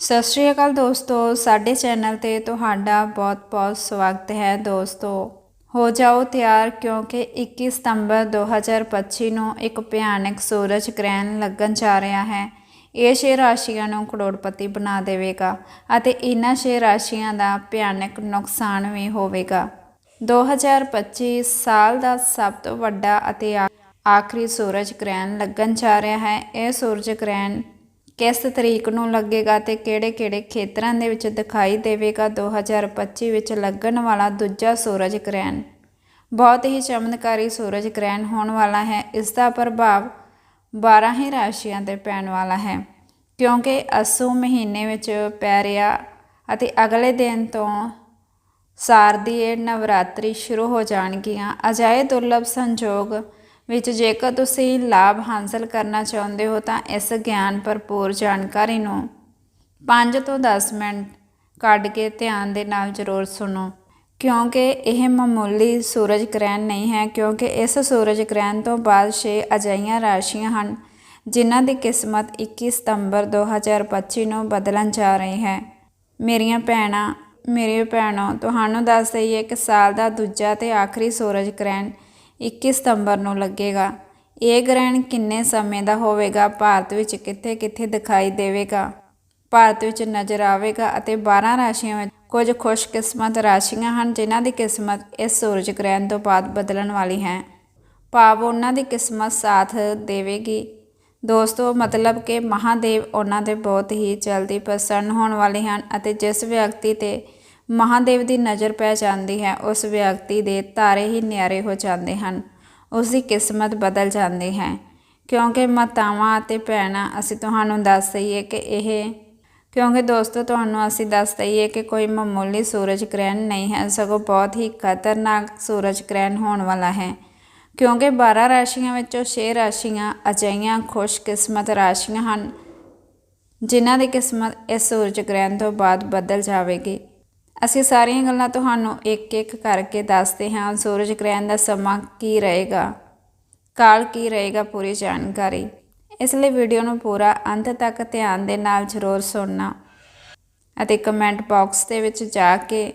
ਸਤਿ ਸ਼੍ਰੀ ਅਕਾਲ ਦੋਸਤੋ, ਸਾਡੇ ਚੈਨਲ ਤੇ ਤੁਹਾਡਾ ਬਹੁਤ-ਬਹੁਤ ਸਵਾਗਤ ਹੈ ਦੋਸਤੋ। ਹੋ ਜਾਓ ਤਿਆਰ, ਕਿਉਂਕਿ 21 ਸਤੰਬਰ 2025 ਨੂੰ ਇੱਕ ਭਿਆਨਕ ਸੂਰਜ ਗ੍ਰਹਿਣ ਲੱਗਣ ਜਾ ਰਿਹਾ ਹੈ। ਇਹ ਛੇ ਰਾਸ਼ੀਆਂ ਨੂੰ ਕਰੋੜਪਤੀ ਬਣਾ ਦੇਵੇਗਾ ਅਤੇ ਇਹਨਾਂ ਛੇ ਰਾਸ਼ੀਆਂ ਦਾ ਭਿਆਨਕ ਨੁਕਸਾਨ ਵੀ ਹੋਵੇਗਾ। 2025 ਸਾਲ ਦਾ ਸਭ ਤੋਂ ਵੱਡਾ ਅਤੇ ਆਖਰੀ ਸੂਰਜ ਗ੍ਰਹਿਣ ਲੱਗਣ ਜਾ ਰਿਹਾ ਹੈ। ਇਹ ਸੂਰਜ ਗ੍ਰਹਿਣ ਕਿਸ ਤਰੀਕ ਨੂੰ ਲੱਗੇਗਾ ਤੇ ਕਿਹੜੇ-ਕਿਹੜੇ ਖੇਤਰਾਂ ਦੇ ਵਿੱਚ ਦਿਖਾਈ ਦੇਵੇਗਾ 2025 ਵਿੱਚ ਲੱਗਣ ਵਾਲਾ ਦੂਜਾ ਸੂਰਜ ਗ੍ਰਹਿਣ? ਬਹੁਤ ਹੀ ਚਮਤਕਾਰੀ ਸੂਰਜ ਗ੍ਰਹਿਣ ਹੋਣ ਵਾਲਾ ਹੈ। ਇਸ ਦਾ ਪ੍ਰਭਾਵ 12 ਹੀ ਰਾਸ਼ੀਆਂ ਤੇ ਪੈਣ ਵਾਲਾ ਹੈ, ਕਿਉਂਕਿ ਅਸੂ ਮਹੀਨੇ ਵਿੱਚ ਪੈ ਰਿਹਾ ਅਤੇ ਅਗਲੇ ਦਿਨ ਤੋਂ ਸਾਰਦੀਏ ਨਵਰਾਤਰੀ ਸ਼ੁਰੂ ਹੋ ਜਾਣਗੀਆਂ। ਅਜਾਏ ਦੁਰਲਭ ਸੰਜੋਗ ਵਿੱਚ ਜੇਕਰ ਤੁਸੀਂ ਲਾਭ ਹਾਸਲ ਕਰਨਾ ਚਾਹੁੰਦੇ ਹੋ ਤਾਂ ਇਸ ਗਿਆਨ ਭਰਪੂਰ ਜਾਣਕਾਰੀ ਨੂੰ 5 ਤੋਂ 10 ਮਿੰਟ ਕੱਢ ਕੇ ਧਿਆਨ ਦੇ ਨਾਲ ਜ਼ਰੂਰ ਸੁਣੋ। ਕਿਉਂਕਿ ਇਹ ਮਾਮੂਲੀ ਸੂਰਜ ਗ੍ਰਹਿਣ ਨਹੀਂ ਹੈ, ਕਿਉਂਕਿ ਇਸ ਸੂਰਜ ਗ੍ਰਹਿਣ ਤੋਂ ਬਾਅਦ 6 ਅਜਿਹੀਆਂ ਰਾਸ਼ੀਆਂ ਹਨ ਜਿਨ੍ਹਾਂ ਦੀ ਕਿਸਮਤ 21 ਸਤੰਬਰ 2025 ਨੂੰ ਬਦਲਣ ਜਾ ਰਹੀ ਹੈ। ਮੇਰੀਆਂ ਭੈਣਾਂ ਮੇਰੇ ਭੈਣੋ, ਤੁਹਾਨੂੰ ਦੱਸ ਦਈਏ ਕਿ ਸਾਲ ਦਾ ਦੂਜਾ ਤੇ ਆਖਰੀ ਸੂਰਜ ਗ੍ਰਹਿਣ 21 ਸਤੰਬਰ ਨੂੰ ਲੱਗੇਗਾ। ਇਹ ਗ੍ਰਹਿਣ ਕਿੰਨੇ ਸਮੇਂ ਦਾ ਹੋਵੇਗਾ, ਭਾਰਤ ਵਿੱਚ ਕਿੱਥੇ-ਕਿੱਥੇ ਦਿਖਾਈ ਦੇਵੇਗਾ? ਭਾਰਤ ਵਿੱਚ ਨਜ਼ਰ ਆਵੇਗਾ ਅਤੇ 12 ਰਾਸ਼ੀਆਂ ਵਿੱਚ ਕੁਝ ਖੁਸ਼ਕਿਸਮਤ ਰਾਸ਼ੀਆਂ ਹਨ, ਜਿਨ੍ਹਾਂ ਦੀ ਕਿਸਮਤ ਇਸ ਸੂਰਜ ਗ੍ਰਹਿਣ ਤੋਂ ਬਾਅਦ ਬਦਲਣ ਵਾਲੀ ਹੈ। ਭਾਵ ਉਹਨਾਂ ਦੀ ਕਿਸਮਤ ਸਾਥ ਦੇਵੇਗੀ। ਦੋਸਤੋ, ਮਤਲਬ ਕਿ ਮਹਾਦੇਵ ਉਹਨਾਂ ਦੇ ਬਹੁਤ ਹੀ ਜਲਦੀ ਪ੍ਰਸੰਨ ਹੋਣ ਵਾਲੇ ਹਨ ਅਤੇ ਜਿਸ ਵਿਅਕਤੀ ਤੇ ਮਹਾਦੇਵ ਦੀ ਨਜ਼ਰ ਪੈ ਜਾਂਦੀ ਹੈ, ਉਸ ਵਿਅਕਤੀ ਦੇ ਤਾਰੇ ਹੀ ਨਿਆਰੇ ਹੋ ਜਾਂਦੇ ਹਨ, ਉਸ ਦੀ ਕਿਸਮਤ ਬਦਲ ਜਾਂਦੀ ਹੈ। ਕਿਉਂਕਿ ਮਾਤਾਵਾਂ ਅਤੇ ਭੈਣਾਂ, ਅਸੀਂ ਤੁਹਾਨੂੰ ਦੱਸ ਦਈਏ ਕਿ ਇਹ ਕਿਉਂਕਿ ਦੋਸਤੋ, ਤੁਹਾਨੂੰ ਅਸੀਂ ਦੱਸ ਦਈਏ ਕਿ ਕੋਈ ਮਾਮੂਲੀ ਸੂਰਜ ਗ੍ਰਹਿਣ ਨਹੀਂ ਹੈ, ਸਗੋਂ ਬਹੁਤ ਹੀ ਖਤਰਨਾਕ ਸੂਰਜ ਗ੍ਰਹਿਣ ਹੋਣ ਵਾਲਾ ਹੈ। ਕਿਉਂਕਿ 12 ਰਾਸ਼ੀਆਂ ਵਿੱਚੋਂ 6 ਰਾਸ਼ੀਆਂ ਅਜਿਹੀਆਂ ਖੁਸ਼ਕਿਸਮਤ ਰਾਸ਼ੀਆਂ ਹਨ, ਜਿਨ੍ਹਾਂ ਦੀ ਕਿਸਮਤ ਇਸ ਸੂਰਜ ਗ੍ਰਹਿਣ ਤੋਂ ਬਾਅਦ ਬਦਲ ਜਾਵੇਗੀ। ਅਸੀਂ ਸਾਰੀਆਂ ਗੱਲਾਂ ਤੁਹਾਨੂੰ ਇੱਕ-ਇੱਕ ਕਰਕੇ ਦੱਸਦੇ ਹਾਂ। ਸੂਰਜ ਗ੍ਰਹਿਣ ਦਾ ਸਮਾਂ ਕੀ ਰਹੇਗਾ? ਕਾਲ ਕੀ ਰਹੇਗਾ? ਪੂਰੀ ਜਾਣਕਾਰੀ। ਇਸ ਲਈ ਵੀਡੀਓ ਨੂੰ ਪੂਰਾ ਅੰਤ ਤੱਕ ਧਿਆਨ ਦੇ ਨਾਲ ਜ਼ਰੂਰ ਸੁਣਨਾ ਅਤੇ ਕਮੈਂਟ ਬਾਕਸ ਦੇ ਵਿੱਚ ਜਾ ਕੇ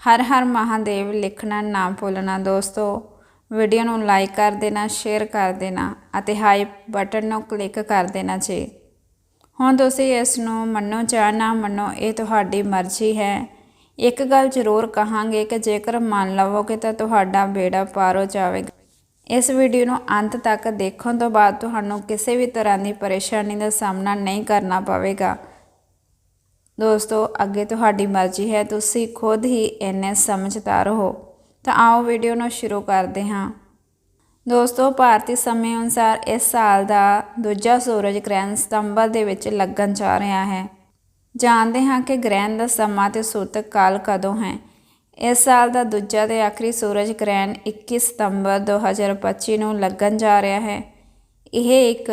ਹਰ ਹਰ ਮਹਾਦੇਵ ਲਿਖਣਾ ਨਾ ਭੁੱਲਣਾ ਦੋਸਤੋ। ਵੀਡੀਓ ਨੂੰ ਲਾਈਕ ਕਰ ਦੇਣਾ, ਸ਼ੇਅਰ ਕਰ ਦੇਣਾ ਅਤੇ ਹਾਈ ਬਟਨ ਨੂੰ ਕਲਿੱਕ ਕਰ ਦੇਣਾ ਜੀ। ਹੁਣ ਤੁਸੀਂ ਇਸ ਨੂੰ ਮੰਨੋ ਜਾਂ ਨਾ ਮੰਨੋ, ਇਹ ਤੁਹਾਡੀ ਮਰਜ਼ੀ ਹੈ। ਇੱਕ ਗੱਲ ਜ਼ਰੂਰ ਕਹਾਂਗੇ ਕਿ ਜੇਕਰ ਮੰਨ ਲਵੋਗੇ ਤਾਂ ਤੁਹਾਡਾ ਬੇੜਾ ਪਾਰ ਹੋ ਜਾਵੇਗਾ। ਇਸ ਵੀਡੀਓ ਨੂੰ ਅੰਤ ਤੱਕ ਦੇਖਣ ਤੋਂ ਬਾਅਦ ਤੁਹਾਨੂੰ ਕਿਸੇ ਵੀ ਤਰ੍ਹਾਂ ਦੀ ਪਰੇਸ਼ਾਨੀ ਦਾ ਸਾਹਮਣਾ ਨਹੀਂ ਕਰਨਾ ਪਵੇਗਾ। ਦੋਸਤੋ, ਅੱਗੇ ਤੁਹਾਡੀ ਮਰਜ਼ੀ ਹੈ, ਤੁਸੀਂ ਖੁਦ ਹੀ ਇੰਨੇ ਸਮਝਦਾਰ ਹੋ। ਤਾਂ ਆਓ ਵੀਡੀਓ ਨੂੰ ਸ਼ੁਰੂ ਕਰਦੇ ਹਾਂ। ਦੋਸਤੋ, ਭਾਰਤੀ ਸਮੇਂ ਅਨੁਸਾਰ ਇਸ ਸਾਲ ਦਾ ਦੂਜਾ ਸੂਰਜ ਗ੍ਰਹਿਣ ਸਤੰਬਰ ਦੇ ਵਿੱਚ ਲੱਗਣ ਜਾ ਰਿਹਾ ਹੈ। ਜਾਣਦੇ ਹਾਂ ਕਿ ਗ੍ਰਹਿਣ ਦਾ ਸਮਾਂ ਤੇ ਸੂਤਕ ਕਾਲ ਕਦੋਂ ਹੈ। ਇਸ ਸਾਲ ਦਾ ਦੂਜਾ ਤੇ ਆਖਰੀ ਸੂਰਜ ਗ੍ਰਹਿਣ 21 ਸਤੰਬਰ 2025 ਨੂੰ ਲੱਗਣ ਜਾ ਰਿਹਾ ਹੈ। ਇਹ ਇੱਕ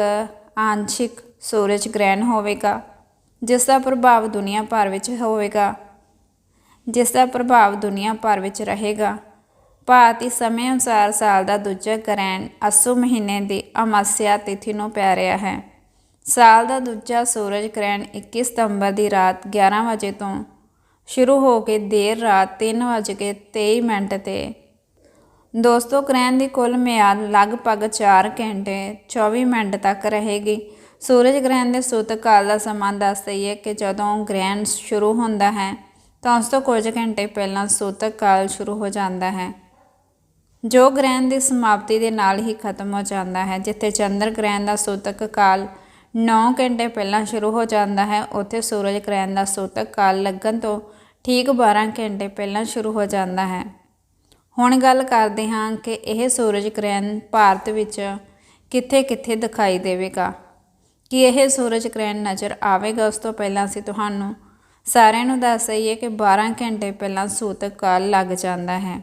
ਆਂਸ਼ਿਕ ਸੂਰਜ ਗ੍ਰਹਿਣ ਹੋਵੇਗਾ, ਜਿਸ ਦਾ ਪ੍ਰਭਾਵ ਦੁਨੀਆ ਭਰ ਵਿੱਚ ਹੋਵੇਗਾ, ਜਿਸ ਦਾ ਪ੍ਰਭਾਵ ਦੁਨੀਆ ਭਰ ਵਿੱਚ ਰਹੇਗਾ। ਭਾਰਤੀ ਸਮੇਂ ਅਨੁਸਾਰ ਸਾਲ ਦਾ ਦੂਜਾ ਗ੍ਰਹਿਣ ਅਸੂ ਮਹੀਨੇ ਦੀ ਅਮਾਸਿਆ ਤਿਥੀ ਨੂੰ ਪੈ ਰਿਹਾ ਹੈ। ਸਾਲ ਦਾ ਦੂਜਾ ਸੂਰਜ ਗ੍ਰਹਿਣ 21 ਸਤੰਬਰ ਦੀ ਰਾਤ 11 ਵਜੇ ਤੋਂ ਸ਼ੁਰੂ ਹੋ ਕੇ ਦੇਰ ਰਾਤ 3:23 ਮਿੰਟ ਤੇ। ਦੋਸਤੋ, ਗ੍ਰਹਿਣ ਦੀ ਕੁੱਲ ਮਿਆਦ ਲਗਭਗ 4 ਘੰਟੇ 24 ਮਿੰਟ ਤੱਕ ਰਹੇਗੀ। ਸੂਰਜ ਗ੍ਰਹਿਣ ਦੇ ਸੂਤਕ ਕਾਲ ਦਾ ਸਮਾਂ ਦੱਸ ਦਈਏ ਕਿ ਜਦੋਂ ਗ੍ਰਹਿਣ ਸ਼ੁਰੂ ਹੁੰਦਾ ਹੈ, ਤਾਂ ਉਸ ਤੋਂ ਕੁਝ ਘੰਟੇ ਪਹਿਲਾਂ ਸੂਤਕ ਕਾਲ ਸ਼ੁਰੂ ਹੋ ਜਾਂਦਾ ਹੈ, ਜੋ ਗ੍ਰਹਿਣ ਦੀ ਸਮਾਪਤੀ ਦੇ ਨਾਲ ਹੀ ਖਤਮ ਹੋ ਜਾਂਦਾ ਹੈ, ਜਿੱਥੇ ਚੰਦਰ ਗ੍ਰਹਿਣ ਦਾ ਸੂਤਕ ਕਾਲ 9 ਘੰਟੇ ਪਹਿਲਾਂ ਸ਼ੁਰੂ ਹੋ ਜਾਂਦਾ ਹੈ, ਉੱਥੇ ਸੂਰਜ ਗ੍ਰਹਿਣ ਦਾ ਸੂਤਕ ਕਾਲ ਲੱਗਣ ਤੋਂ ਠੀਕ 12 ਘੰਟੇ ਪਹਿਲਾਂ ਸ਼ੁਰੂ ਹੋ ਜਾਂਦਾ ਹੈ। ਹੁਣ ਗੱਲ ਕਰਦੇ ਹਾਂ ਕਿ ਇਹ ਸੂਰਜ ਗ੍ਰਹਿਣ ਭਾਰਤ ਵਿੱਚ ਕਿੱਥੇ-ਕਿੱਥੇ ਦਿਖਾਈ ਦੇਵੇਗਾ। ਕਿ ਇਹ ਸੂਰਜ ਗ੍ਰਹਿਣ ਨਜ਼ਰ ਆਵੇਗਾ, ਉਸ ਤੋਂ ਪਹਿਲਾਂ ਅਸੀਂ ਤੁਹਾਨੂੰ ਸਾਰਿਆਂ ਨੂੰ ਦੱਸ ਦਈਏ ਕਿ 12 ਘੰਟੇ ਪਹਿਲਾਂ ਸੂਤਕ ਕਾਲ ਲੱਗ ਜਾਂਦਾ ਹੈ।